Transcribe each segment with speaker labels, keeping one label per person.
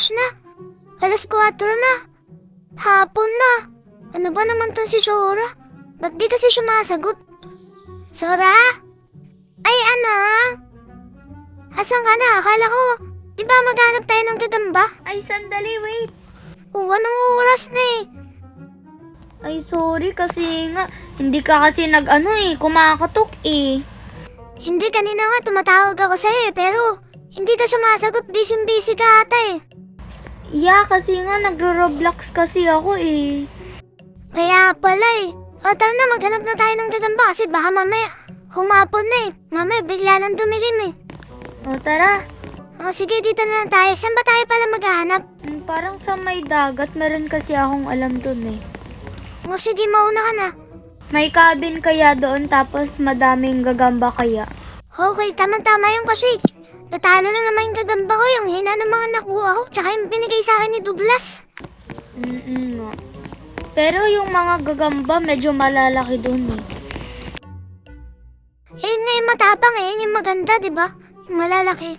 Speaker 1: oras na? Alas 4 na. Hapon na. Ano ba naman tong si Sora? Ba't di kasi sumasagot? Sora? Ay, anak! Asan ka na? Akala ko, di ba maghanap tayo ng gagamba?
Speaker 2: Ay, sandali, wait.
Speaker 1: Oo, anong oras na eh?
Speaker 2: Ay, sorry kasi nga, hindi ka kasi nag-ano eh, kumakatok eh.
Speaker 1: Hindi, kanina nga tumatawag ako sa'yo eh, pero hindi ka sumasagot. Busy-busy ka ata eh.
Speaker 2: Yeah, kasi nga nagro-roblox kasi ako eh.
Speaker 1: Kaya pala eh. O tara na, maghanap na tayo ng gagamba kasi baka mamaya humapon na eh. Mamaya bigla nang dumilim eh.
Speaker 2: O tara,
Speaker 1: O sige, dito na lang tayo. Saan ba tayo pala maghahanap?
Speaker 2: Hmm, parang sa may dagat, meron kasi akong alam dun eh.
Speaker 1: O sige, mauna ka na.
Speaker 2: May cabin kaya doon tapos madaming gagamba kaya.
Speaker 1: Okay, tama-tama yun kasi natalo na naman yung gagamba ko, yung hina ng mga nakuha ko, tsaka yung binigay sa akin ni Douglas.
Speaker 2: Mm nga. Pero yung mga gagamba medyo malalaki doon eh.
Speaker 1: Eh, yun nga yung matapang eh, yun yung maganda, di ba? Yung malalaki.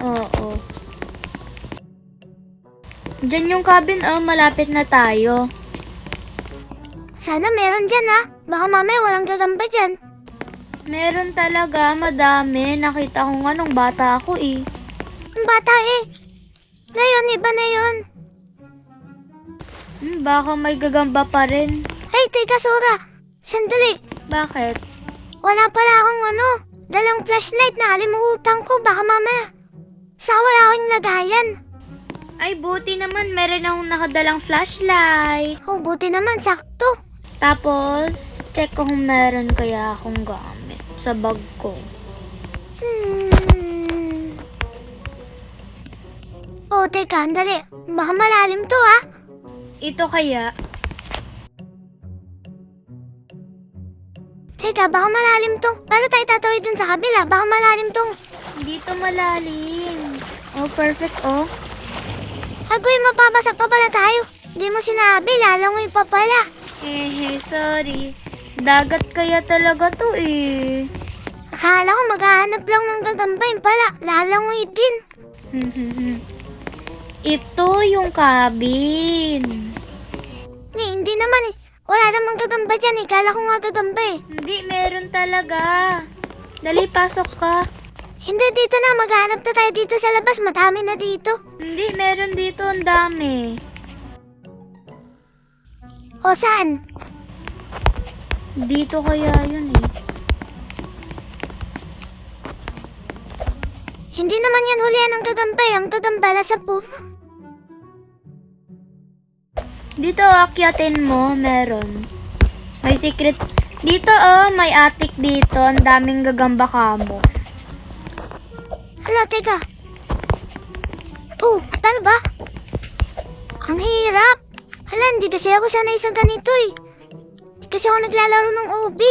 Speaker 2: Oo. Diyan yung cabin, oh, malapit na tayo.
Speaker 1: Sana meron dyan ha. Baka mamaya walang gagamba dyan.
Speaker 2: Meron talaga, madami. Nakita ko nga nung bata ako eh.
Speaker 1: Ang bata eh. Ngayon, iba na yun.
Speaker 2: Hmm, baka may gagamba pa rin.
Speaker 1: Ay, teka, Sora. Sandali.
Speaker 2: Bakit?
Speaker 1: Wala pala akong ano, dalang flashlight na alimutan ko. Baka mamaya. Sa wala akong lagayan.
Speaker 2: Ay, buti naman meron akong nakadalang flashlight.
Speaker 1: Oh, buti naman, sakto.
Speaker 2: Tapos, check ko kung meron kaya akong gamit sa bag ko.
Speaker 1: Hmm. Oh, teka, andali. Baka malalim to, ah.
Speaker 2: Ito kaya,
Speaker 1: Teka, baka malalim to. Paano tayo tatawid dun sa kabila? Baka malalim tong...
Speaker 2: dito malalim. Oh, perfect oh.
Speaker 1: Agoy, mapapasak pa pala tayo. Di mo sinabi, lalangoy pa pala.
Speaker 2: Eh, sorry. Dagat kaya talaga to eh.
Speaker 1: Akala ko maghahanap lang ng gagamba yun pala. Lalangoy din.
Speaker 2: Ito yung cabin.
Speaker 1: Ni, hindi naman eh. Wala namang gagamba dyan eh. Kala ko nga gagamba eh.
Speaker 2: Hindi, meron talaga. Dali, pasok ka.
Speaker 1: Hindi, dito na. Maghanap na tayo dito sa labas. Madami na dito.
Speaker 2: Hindi, meron dito ang dami.
Speaker 1: O saan?
Speaker 2: Dito kaya yun eh.
Speaker 1: Hindi naman yan hulihan ng gagamba eh. Ang gagamba nasa pool.
Speaker 2: Dito, akyatin mo, meron. May secret. Dito, oh, may attic dito. Ang daming gagamba kamo.
Speaker 1: Hala, teka. Oh, paano ba? Ang hirap. Hala, hindi kasi ako sanay sa ganito eh. Kasi ako naglalaro ng OB.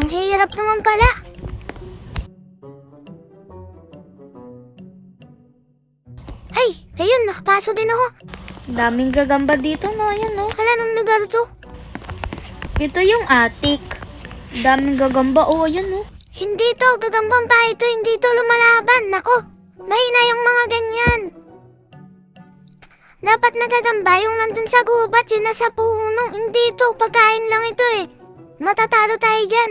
Speaker 1: Ang hirap naman pala. Ay, ayun, nakapasok din ako.
Speaker 2: Daming gagamba dito, no? Ayan, no?
Speaker 1: Hala, nung lugar to?
Speaker 2: Ito yung attic. Daming gagamba. Oh, ayan, no?
Speaker 1: Hindi to, gagambang pa ito, hindi to lumalaban. Nako, mahina yung mga ganyan. Dapat nagagamba yung nandun sa gubat, yun nasa puno. Hindi to, pagkain lang ito eh. Matatalo tayo dyan.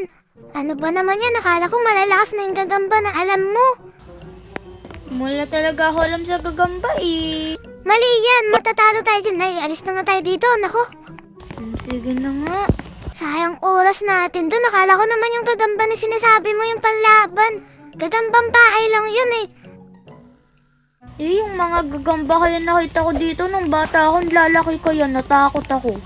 Speaker 1: Ano ba naman yan? Akala ko malalakas na yung gagamba na alam mo.
Speaker 2: Wala talaga ako alam sa gagamba, eh.
Speaker 1: Mali yan, matatalo tayo dyan. Ay, alis na nga tayo dito. Nako,
Speaker 2: Sige na nga.
Speaker 1: sayang oras natin doon. Akala ko naman yung gagamba na sinasabi mo yung panlaban. Gagambang bahay lang yun eh.
Speaker 2: Eh, yung mga gagamba kaya nakita ko dito nung bata ako, lalaki kaya natakot ako.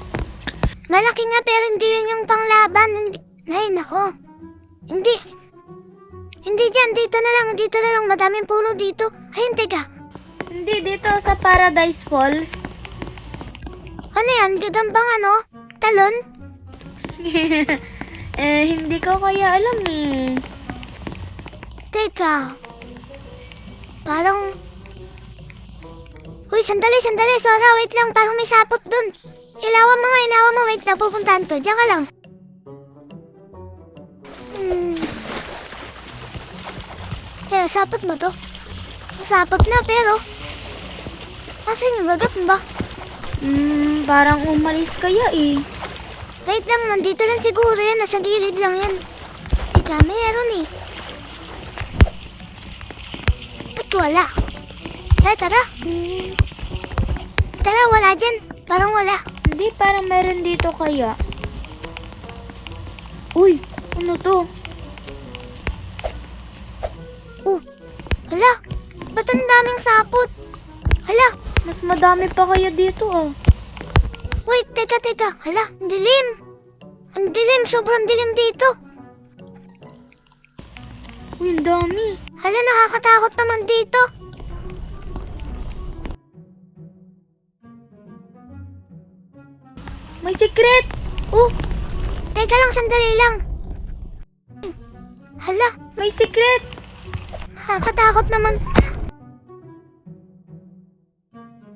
Speaker 1: Malaki nga pero hindi yun yung panglaban. Hindi. Ay, nako. Hindi. Hindi dyan. Dito na lang. Dito na lang. Madaming puno dito. Ayun, teka.
Speaker 2: Hindi, dito sa Paradise Falls.
Speaker 1: Ano yan? Gagambang ano? Talon?
Speaker 2: eh, hindi ko kaya alam eh.
Speaker 1: Teka. Parang... Uy, sandali, sandali. Sora, wait lang. Parang may sapot dun. Ilawan mo nga, ilawan mo. Wait lang, pupuntahan to. Diyan ka lang. Hmm. Eh, sapot mo to? Sapot na, pero... Asan yung bagat ba?
Speaker 2: Hmm, parang umalis kaya eh.
Speaker 1: Wait lang, nandito lang siguro yan. Nasa gilid lang yan. Teka, meron eh. Ba't wala? Eh, tara. Hmm. Tara, wala dyan. Parang wala.
Speaker 2: Hindi, parang meron dito kaya. Uy, ano to?
Speaker 1: Oh, hala. Ba't ang daming sapot? Hala,
Speaker 2: Mas madami pa kaya dito ah.
Speaker 1: wait, teka, teka. Hala, ang dilim. Ang dilim, sobrang dilim dito.
Speaker 2: Uy, ang dami.
Speaker 1: Hala, nakakatakot naman dito.
Speaker 2: May secret! Oh,
Speaker 1: Teka lang, sandali lang. Hala,
Speaker 2: may secret!
Speaker 1: nakakatakot naman.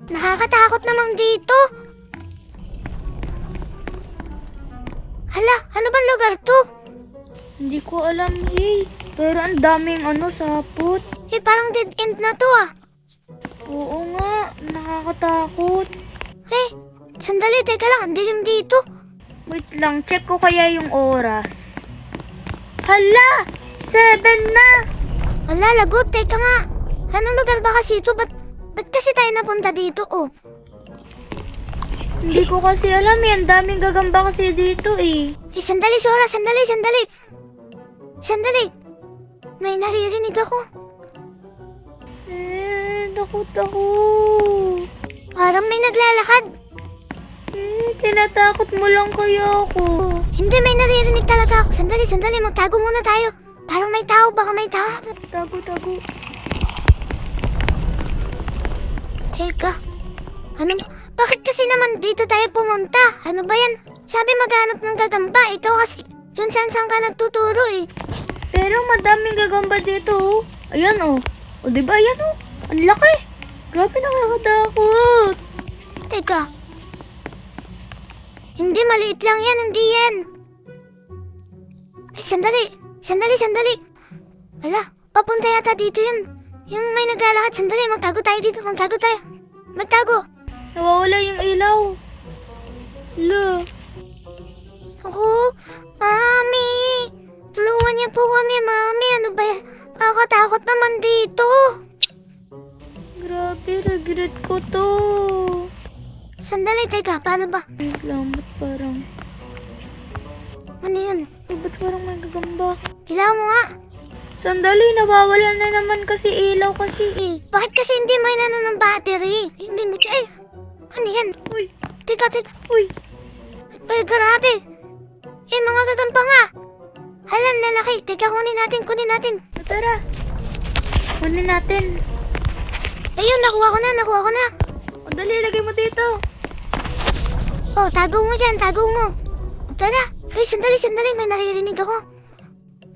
Speaker 1: Nakakatakot naman dito. Hala, ano bang lugar to?
Speaker 2: Hindi ko alam, hey. Pero ang daming ano, sapot.
Speaker 1: Eh, parang dead end na to ah.
Speaker 2: Oo nga, nakakatakot.
Speaker 1: Eh, sandali, teka lang, ang dilim dito.
Speaker 2: Wait lang, check ko kaya yung oras. Hala! Seven na!
Speaker 1: Wala, lagot, teka nga. Anong lugar ba kasi ito? Ba't, ba't kasi tayo napunta dito? Oh,
Speaker 2: Hindi ko kasi alam eh. Ang daming gagamba kasi dito eh.
Speaker 1: eh, sandali, Sora, sandali, sandali. Sandali. May naririnig ako.
Speaker 2: Eh, takot ako.
Speaker 1: Parang may naglalakad.
Speaker 2: Tinatakot mo lang kaya ako.
Speaker 1: Oh, hindi, may naririnig talaga ako. Sandali, sandali, magtago muna tayo. Parang may tao, baka may tao.
Speaker 2: Tago, tago.
Speaker 1: Teka, ano, bakit kasi naman dito tayo pumunta? Ano ba yan? Sabi maghanap ng gagamba, ikaw kasi, dun saan saan ka nagtuturo eh.
Speaker 2: Pero madaming gagamba dito oh. Ayan oh. O diba ayan oh. Ang laki. Grabe nakakatakot.
Speaker 1: Teka, hindi, maliit lang yan, hindi yan. Ay, sandali, sandali, sandali. Ala, papunta yata dito yun. Yung may naglalakad, sandali, magtago tayo dito, magtago tayo. Magtago.
Speaker 2: Nawawala yung ilaw. Lo.
Speaker 1: Ako, Mami! Tulungan niyo po kami, Mami. Ano ba yan? Nakakatakot naman dito.
Speaker 2: Grabe, regret ko to.
Speaker 1: Sandali, teka, paano ba?
Speaker 2: Wait lang, ba't parang...
Speaker 1: Ano yun?
Speaker 2: Eh, ba't parang may gagamba?
Speaker 1: Ilaw mo nga.
Speaker 2: Sandali, nawawala na naman kasi ilaw kasi.
Speaker 1: Eh, bakit kasi hindi mo inano ng battery? Hindi mo siya, eh. Ano yan?
Speaker 2: Uy,
Speaker 1: Teka, teka.
Speaker 2: uy.
Speaker 1: Ay, grabe. Eh, mga gagampa nga. Halan, lalaki. Teka, kunin natin, kunin natin.
Speaker 2: Tara. Kunin natin.
Speaker 1: Ayun, nakuha ko na, nakuha ko na.
Speaker 2: O, dali, lagay mo dito.
Speaker 1: Oh, tago mo dyan, tago mo. Tara. Ay, sandali, sandali. May naririnig ako.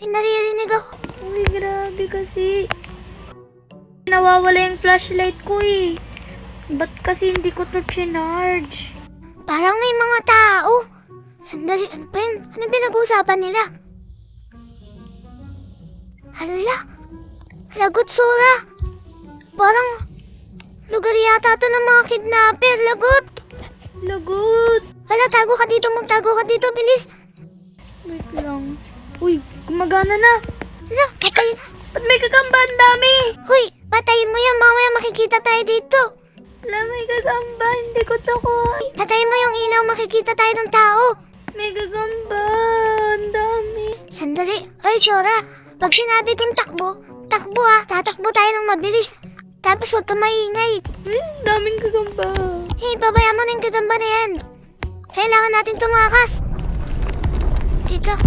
Speaker 1: May naririnig ako.
Speaker 2: Uy, grabe kasi. Nawawala yung flashlight ko eh. Ba't kasi hindi ko to chinarge?
Speaker 1: Parang may mga tao. Sandali, ano ba yun? Ano pinag-uusapan nila? Hala, lagot sura. Parang lugar yata to ng mga kidnapper. Lagot.
Speaker 2: Lagot!
Speaker 1: Hala, tago ka dito, magtago ka dito, bilis.
Speaker 2: Wait lang. Uy, gumagana na.
Speaker 1: Hala, patay.
Speaker 2: Ba't may gagamba ang dami?
Speaker 1: Hoy, patayin mo yan, mamaya makikita tayo dito.
Speaker 2: Wala, may gagamba. Hindi ko to ko.
Speaker 1: Patayin mo yung ilaw, makikita tayo ng tao.
Speaker 2: May gagamba. Ang dami.
Speaker 1: Sandali. Ay, Sora. Pag sinabi kong takbo, takbo ah. Tatakbo tayo ng mabilis. Tapos huwag ka maingay.
Speaker 2: Uy, ang daming gagamba.
Speaker 1: Hey, babaya mo na yung gagamba na yan. Kailangan natin tumakas. Teka,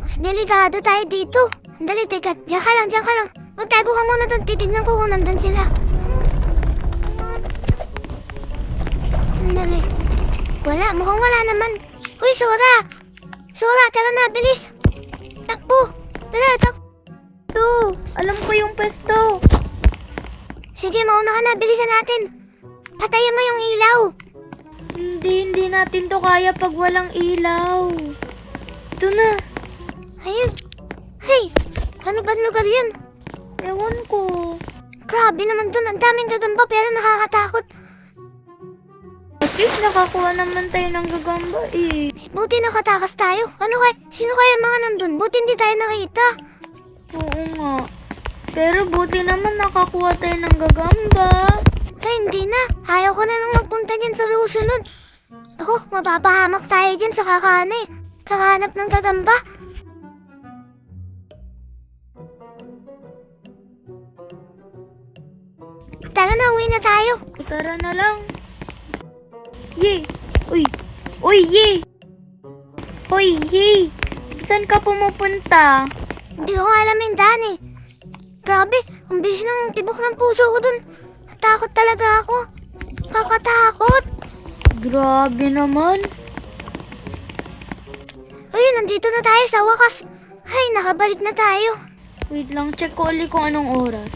Speaker 1: mas delikado tayo dito. Sandali, teka. Diyan ka lang, diyan ka lang. Magtago ka muna doon. Titignan ko kung nandun sila. Sandali. Wala, mukhang wala naman. Uy, Sora! Sora, tara na, bilis! Takbo! Tara, takbo!
Speaker 2: Ito, alam ko yung pesto.
Speaker 1: Sige, mauna ka na. Bilisan natin. Patayin mo yung ilaw.
Speaker 2: Hindi, hindi natin to kaya pag walang ilaw. Ito na.
Speaker 1: Ayun. Hey, ano ba lugar yun?
Speaker 2: Ewan ko.
Speaker 1: Grabe naman dun. Ang daming gagamba pero nakakatakot.
Speaker 2: least nakakuha naman tayo ng gagamba eh.
Speaker 1: Buti nakatakas tayo. Ano kay, sino kaya mga nandun? Buti hindi tayo nakita.
Speaker 2: Oo nga. Pero buti naman nakakuha tayo ng gagamba.
Speaker 1: Ay, hindi na. Ayaw ko na nang magpunta dyan sa susunod. Ako, mapapahamak tayo dyan sa kakana eh. Kakahanap ng gagamba. Tara na, uwi na tayo.
Speaker 2: Tara na lang. Ye! Uy! Uy, ye! Uy, ye! Saan ka pumupunta?
Speaker 1: Hindi ko alam yung daan eh. Grabe, ang bilis ng tibok ng puso ko dun. Natakot talaga ako. Kakatakot.
Speaker 2: Grabe naman.
Speaker 1: Ayun, nandito na tayo sa wakas. Ay, nakabalik na tayo.
Speaker 2: Wait lang, check ko ulit kung anong oras.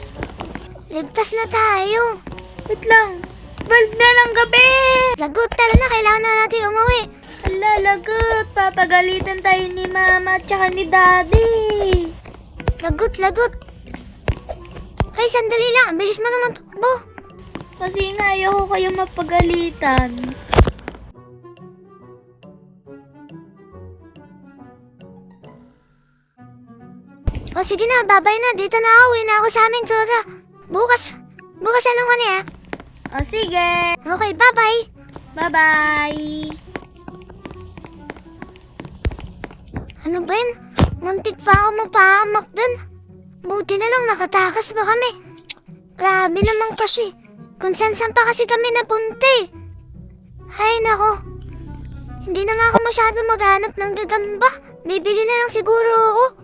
Speaker 1: Ligtas na tayo.
Speaker 2: Wait lang. Balik na ng gabi!
Speaker 1: Lagot, tara na. Kailangan na natin umuwi.
Speaker 2: Ala, lagot. Papagalitan tayo ni mama at saka ni daddy.
Speaker 1: Lagot, lagot. Ay, sandali lang. Ang bilis mo naman tukbo.
Speaker 2: Kasi nga, ayoko kayo mapagalitan.
Speaker 1: O sige na, babay na. Dito na ako. Uwi na ako sa aming tsura. Bukas. Bukas anong ka niya?
Speaker 2: O sige.
Speaker 1: Okay, bye-bye.
Speaker 2: Bye-bye.
Speaker 1: Ano ba yun? Muntik pa ako mapahamak dun. Buti na lang nakatakas pa kami. Grabe naman kasi. Kung saan saan pa kasi kami napunta eh. Ay nako. Hindi na nga ako masyado maghanap ng gagamba. Bibili na lang siguro ako.